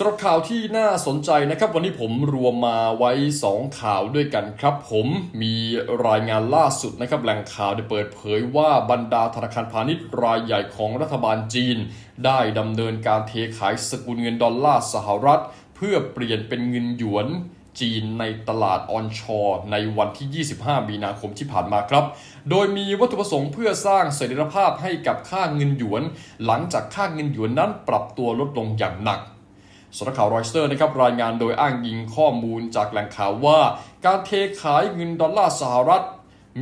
สำหรับข่าวที่น่าสนใจนะครับวันนี้ผมรวมมาไว้ 2 ข่าวด้วยกันครับ ผมมีรายงานล่าสุดนะครับแหล่งข่าวได้เปิดเผยว่าบรรดาธนาคารพาณิชย์รายใหญ่ของรัฐบาลจีน ได้ดำเนินการเทขายสกุลเงินดอลลาร์สหรัฐ เพื่อเปลี่ยนเป็นเงินหยวนจีนในตลาดออนชอร์ในวันที่ 25 มีนาคมที่ผ่านมาครับ โดยมีวัตถุประสงค์เพื่อสร้างเสถียรภาพให้กับค่าเงินหยวน หลังจากค่าเงินหยวนนั้นปรับตัวลดลงอย่างหนัก สำนักข่าวรอยสเตอร์นะครับรายงานโดยอ้างอิงข้อมูลจากแหล่งข่าวว่า การเทขายเงินดอลลาร์สหรัฐ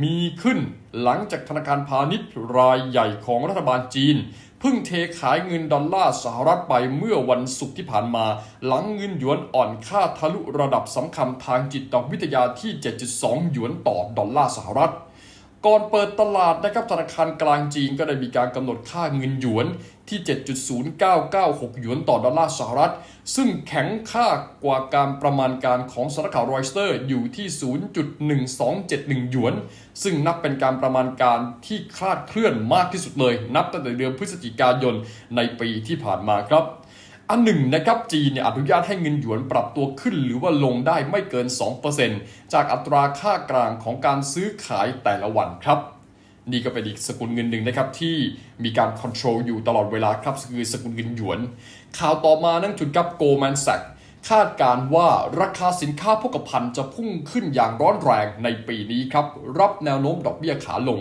มีขึ้นหลังจากธนาคารพาณิชย์รายใหญ่ของรัฐบาลจีนเพิ่งเทขายเงินดอลลาร์สหรัฐไปเมื่อวันศุกร์ที่ผ่านมา หลังเงินหยวนอ่อนค่าทะลุระดับสำคัญทางจิตวิทยาที่ 7.2 หยวนต่อดอลลาร์สหรัฐ ก่อนเปิดตลาดนะครับธนาคารกลางจีนก็ได้มีการกำหนดค่าเงินหยวนที่ 7.0996 หยวนต่อดอลลาร์สหรัฐ ซึ่งแข็งค่ากว่าการประมาณการของสำนักข่าวรอยสเตอร์อยู่ที่ 0.1271 หยวน ซึ่งนับเป็นการประมาณการที่คลาดเคลื่อนมากที่สุดเลย นับตั้งแต่เดือนพฤศจิกายนในปีที่ผ่านมาครับ อันหนึ่งนะครับจีนเนี่ยอนุญาตให้เงินหยวนปรับตัวขึ้นหรือว่าลงได้ไม่เกิน 2%จากอัตราค่ากลางของการซื้อขายแต่ละวันครับ นี่ก็เป็นอีกสกุลเงินหนึ่งนะครับที่มีการควบคุมอยู่ตลอดเวลาครับคือสกุลเงินหยวน ข่าวต่อมานั่นจุดกับ Goldman Sachs คาดการ์ว่าราคาสินค้าโภคภัณฑ์จะพุ่งขึ้นอย่างร้อนแรงในปีนี้ครับ รับแนวโน้มดอกเบี้ยขาลง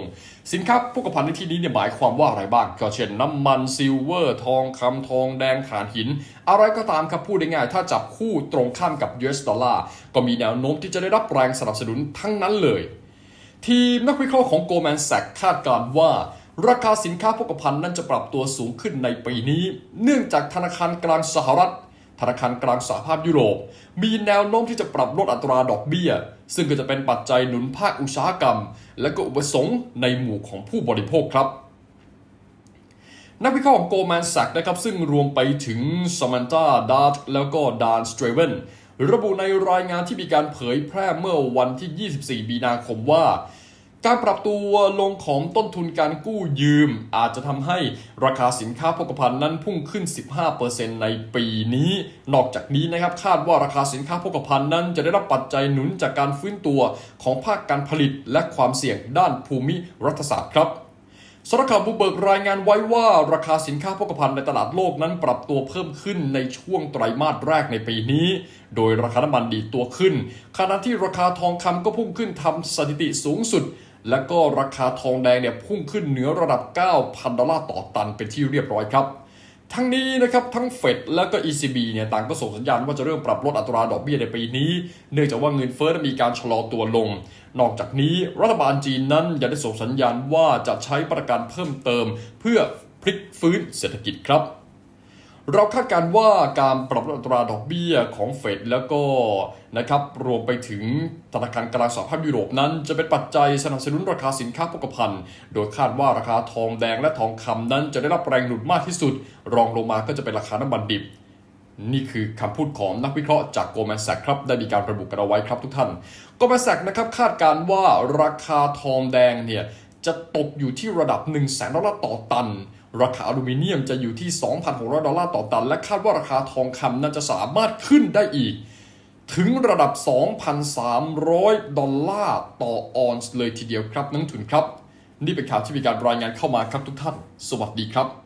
สินค้าโภคภัณฑ์ในที่นี้เนี่ยหมายความว่าอะไรบ้าง ก็เช่นน้ำมันซิลเวอร์ ทองคำทองแดงถ่านหิน อะไรก็ตามครับพูดง่ายๆถ้าจับคู่ตรงข้ามกับ US ดอลลาร์ก็มีแนวโน้มที่จะได้รับแรงสนับสนุนทั้งนั้นเลย ทีมนักวิเคราะห์ของ Goldman Sachs คาดการ์ว่าราคาสินค้าโภคภัณฑ์นั้นจะปรับตัวสูงขึ้นในปีนี้ เนื่องจากธนาคารกลางสหรัฐ ธนาคารกลางสหภาพยุโรป มีแนวโน้มที่จะปรับลดอัตราดอกเบี้ย ซึ่งก็จะเป็นปัจจัยหนุนภาคอุตสาหกรรม และก็อุปสงค์ในหมู่ของผู้บริโภคครับ นักวิเคราะห์ของ Goldman Sachs นะครับซึ่งรวมไปถึง Samantha Dart แล้วก็ Dan Straven ระบุในรายงานที่มีการเผยแพร่เมื่อวันที่ 24 มีนาคมว่า การปรับตัวลงของต้นทุนการกู้ยืม อาจจะทำให้ราคาสินค้าโภคภัณฑ์นั้นพุ่งขึ้น 15%ในปีนี้ นอกจากนี้นะครับคาดว่าราคาสินค้าโภคภัณฑ์นั้นจะได้รับปัจจัยหนุนจากการฟื้นตัวของภาคการผลิตและความเสี่ยงด้านภูมิรัฐศาสตร์ครับสำนักข่าวบูเบิร์กรายงานไว้ว่าราคาสินค้าโภคภัณฑ์ในตลาดโลกนั้นปรับตัวเพิ่มขึ้นในช่วงไตรมาสแรกในปีนี้ โดยราคาน้ำมันดีตัวขึ้น ขณะที่ราคาทองคำก็พุ่งขึ้นทำสถิติสูงสุด และก็ราคาทองแดงเนี่ยพุ่งขึ้นเหนือระดับ 9,000 ดอลลาร์ต่อตันเป็นที่เรียบร้อยครับ ทั้งนี้นะครับทั้งเฟดและก็ ECB เนี่ยต่างก็ส่งสัญญาณว่าจะเริ่มปรับลดอัตราดอกเบี้ยในปีนี้ เนื่องจากว่าเงินเฟ้อมีการชะลอตัวลง นอกจากนี้รัฐบาลจีนนั้นยังได้ส่งสัญญาณว่าจะใช้ประการเพิ่มเติม เพื่อพลิกฟื้นเศรษฐกิจครับ เราคาดการว่าการปรับลดอัตราดอกเบี้ยของเฟดแล้วก็นะครับรวมไปถึงธนาคารกลางสหภาพยุโรปนั้น จะเป็นปัจจัยสนับสนุนราคาสินค้าโภคภัณฑ์ โดยคาดว่าราคาทองแดงและทองคำนั้นจะได้รับแรงหนุนมากที่สุด รองลงมาก็จะเป็นราคาน้ำมันดิบ นี่คือคำพูดของนักวิเคราะห์จาก Goldman Sachs ครับได้มีการระบุกันเอาไว้ครับทุกท่าน Goldman Sachs นะครับคาดการว่าราคาทองแดงเนี่ย จะตกอยู่ที่ระดับ 1 0 0 0 0แดอลลาร์ต่อตัน ราคาอลูมิเนียมจะอยู่ที่ 2,600 ดอลลาร์ต่อตัน และคาดว่าราคาทองคำนั้นจะสามารถขึ้นได้อีก ถึงระดับ 2,300 ดอลลาร์ต่อออนซ์เลยทีเดียวครับนักทุนครับ นี่เป็นข่าวที่มีการรายงานเข้ามาครับทุกท่าน สวัสดีครับ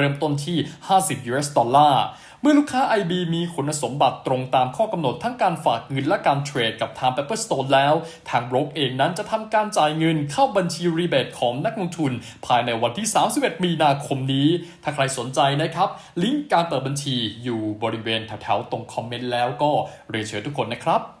เริ่มต้นที่ 50 US ดอลลาร์เมื่อลูกค้า IB มีคุณสมบัติตรงตามข้อกำหนดทั้งการฝากเงินและการเทรดกับทาง Pepperstone แล้ว ทางบรกเองนั้นจะทำการจ่ายเงินเข้าบัญชีรีเบทของนักลงทุน ภายในวันที่ 31 มีนาคมนี้ ถ้าใครสนใจนะครับ ลิงก์การเปิดบัญชีอยู่บริเวณแถวๆตรงคอมเมนต์แล้วก็เรียนเชิญทุกคนนะครับ